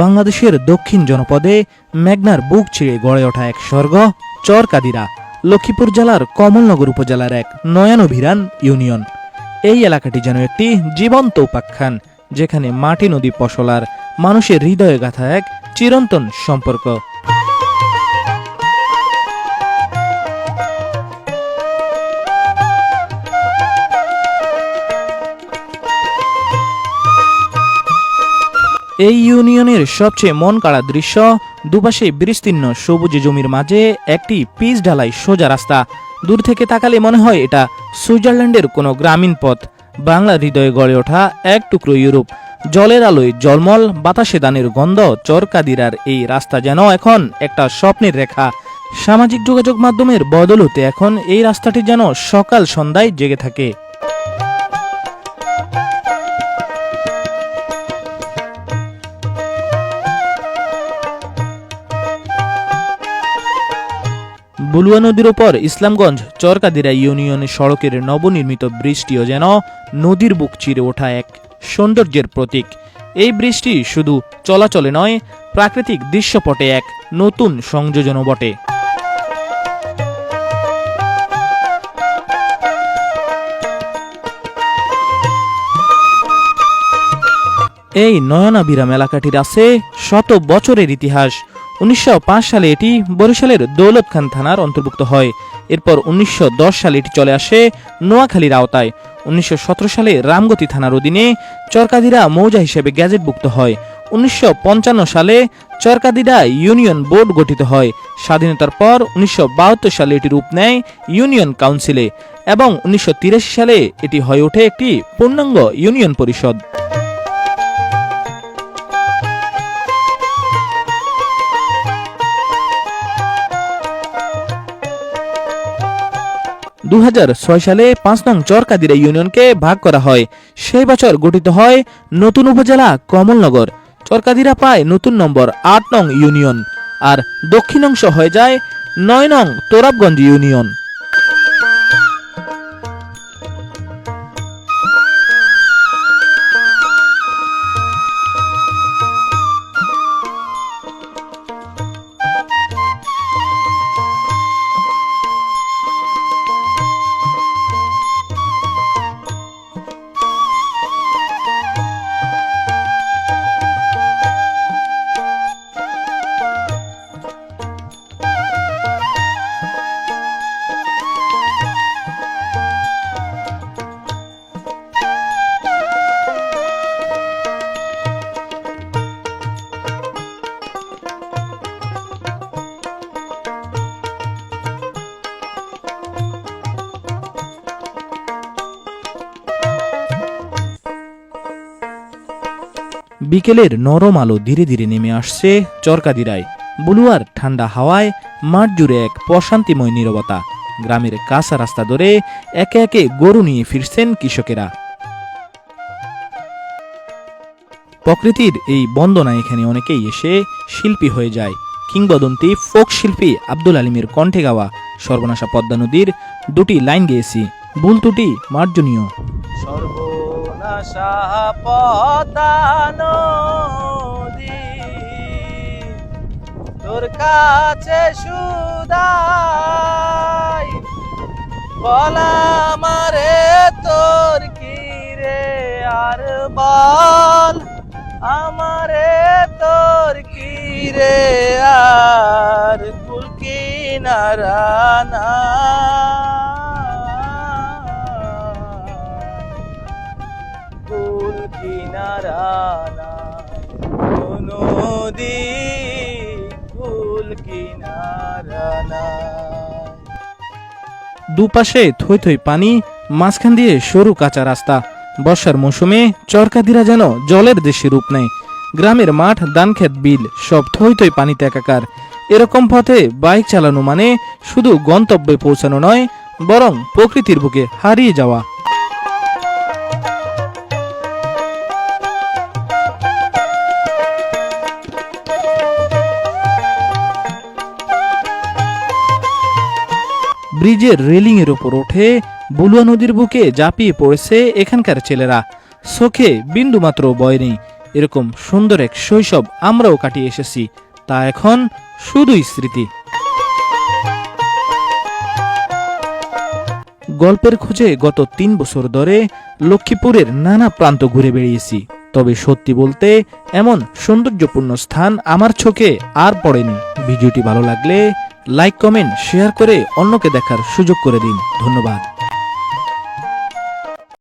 বাংলাদেশের দক্ষিণ জনপদে মেঘনার বুক ছিঁড়ে গড়ে ওঠা এক স্বর্গ, চরকাদিরা, লক্ষ্মীপুর জেলার কমলনগর উপজেলার এক নয়ানভিরান ইউনিয়ন। এই এলাকাটি যেন একটি জীবন্ত উপাখ্যান, যেখানে মাটি নদী পশলার মানুষের হৃদয়ে গাথা এক চিরন্তন সম্পর্ক। এই ইউনিয়নের সবচেয়ে মন কাড়া দৃশ্য, দুপাশে বিস্তীর্ণ সবুজে জমির মাঝে একটি পিচ ঢালাই সোজা রাস্তা। দূর থেকে তাকালে মনে হয় এটা সুইজারল্যান্ডের কোনো গ্রামীণ পথ। বাংলা হৃদয়ে গড়ে ওঠা এক টুকরো ইউরোপ। জলের আলোয় জলমল, বাতাসে দানের গন্ধ চরকাদিরার এই রাস্তা যেন এখন একটা স্বপ্নের রেখা। সামাজিক যোগাযোগ মাধ্যমের বদলতে এখন এই রাস্তাটি যেন সকাল সন্ধ্যায় জেগে থাকে। বুলুয়া নদীর ওপর ইসলামগঞ্জ চরকাদিরা ইউনিয়নের সড়কের নবনির্মিত ব্রিজটিও যেন নদীর বুক চিরে ওঠা এক সৌন্দর্যের প্রতীক। এই ব্রিজটি শুধু চলাচলে নয়, প্রাকৃতিক দৃশ্যপটে এক নতুন সংযোজনও বটে। এই নয়নাবিরাম এলাকাটির আছে শত বছরের ইতিহাস। উনিশশো পাঁচ সালে এটি বরিশালের দৌলত খান থানার অন্তর্ভুক্ত হয়। এরপর উনিশশো দশ সালে এটি চলে আসে নোয়াখালীর আওতায়। উনিশশো সতেরো সালে রামগতি থানার অধীনে চরকাদিরা মৌজা হিসেবে গ্যাজেটভুক্ত হয়। উনিশশো পঞ্চান্ন সালে চরকাদিরা ইউনিয়ন বোর্ড গঠিত হয়। স্বাধীনতার পর উনিশশো বাহাত্তর সালে এটি রূপ নেয় ইউনিয়ন কাউন্সিলে এবং উনিশশো তিরাশি সালে এটি হয়ে ওঠে একটি পূর্ণাঙ্গ ইউনিয়ন পরিষদ। দু হাজার ছয় সালে পাঁচ নং চরকাদিরা ইউনিয়নকে ভাগ করা হয়। সেই বছর গঠিত হয় নতুন উপজেলা কমলনগর। চরকাদিরা পায় নতুন নম্বর আট নং ইউনিয়ন। আর দক্ষিণ অংশ হয়ে যায় নয় নং তোরাবগঞ্জ ইউনিয়ন। বিকেলের নরম আলো ধীরে ধীরে নেমে আসছে চরকাদিরায় বুলুয়ার ঠান্ডা হাওয়ায় মাঠ জুড়ে এক প্রশান্তিময় নীরবতা। গ্রামের কাঁচা রাস্তা ধরে একে একে গরু নিয়ে ফিরছেন কৃষকেরা। প্রকৃতির এই বন্দনা এখানে অনেকেই এসে শিল্পী হয়ে যায়। কিংবদন্তি ফোক শিল্পী আব্দুল আলিমের কণ্ঠে গাওয়া সর্বনাশা পদ্মা নদীর দুটি লাইন গেয়েছি। ভুল ত্রুটি মার্জনীয়। নদী তোর কাছে সুদাই, বলা মারে তোর কি রে? আর বল আমারে তোর কি রে? আর কুল কিনারা কিনারা কিনারা দুপাশে থই থই পানি, মাঝখান দিয়ে সরু কাঁচা রাস্তা। বর্ষার মৌসুমে চরকাদিরা যেন জলের দেশে রূপ নেয়। গ্রামের মাঠ দানক্ষেত বিল, সব থই থই পানিতে একাকার। এরকম পথে বাইক চালানো মানে শুধু গন্তব্যে পৌঁছানো নয়, বরং প্রকৃতির বুকে হারিয়ে যাওয়া। ব্রিজের রেলিং এর উপর উঠে বুলুয়া নদীর বুকে ঝাঁপিয়ে পড়েছে এখানকার ছেলেরা। চোখে বিন্দুমাত্র বয় নেই। এরকম সুন্দর এক শৈশব আমরাও কাটিয়ে এসেছি। তা এখন শুধুই স্মৃতি। গল্পের খোঁজে গত তিন বছর ধরে লক্ষ্মীপুরের নানা প্রান্ত ঘুরে বেড়িয়েছি। তবে সত্যি বলতে এমন সৌন্দর্যপূর্ণ স্থান আমার চোখে আর পড়েনি। ভিডিওটি ভালো লাগলে লাইক কমেন্ট শেয়ার করে অন্যকে দেখার সুযোগ করে দিন। ধন্যবাদ।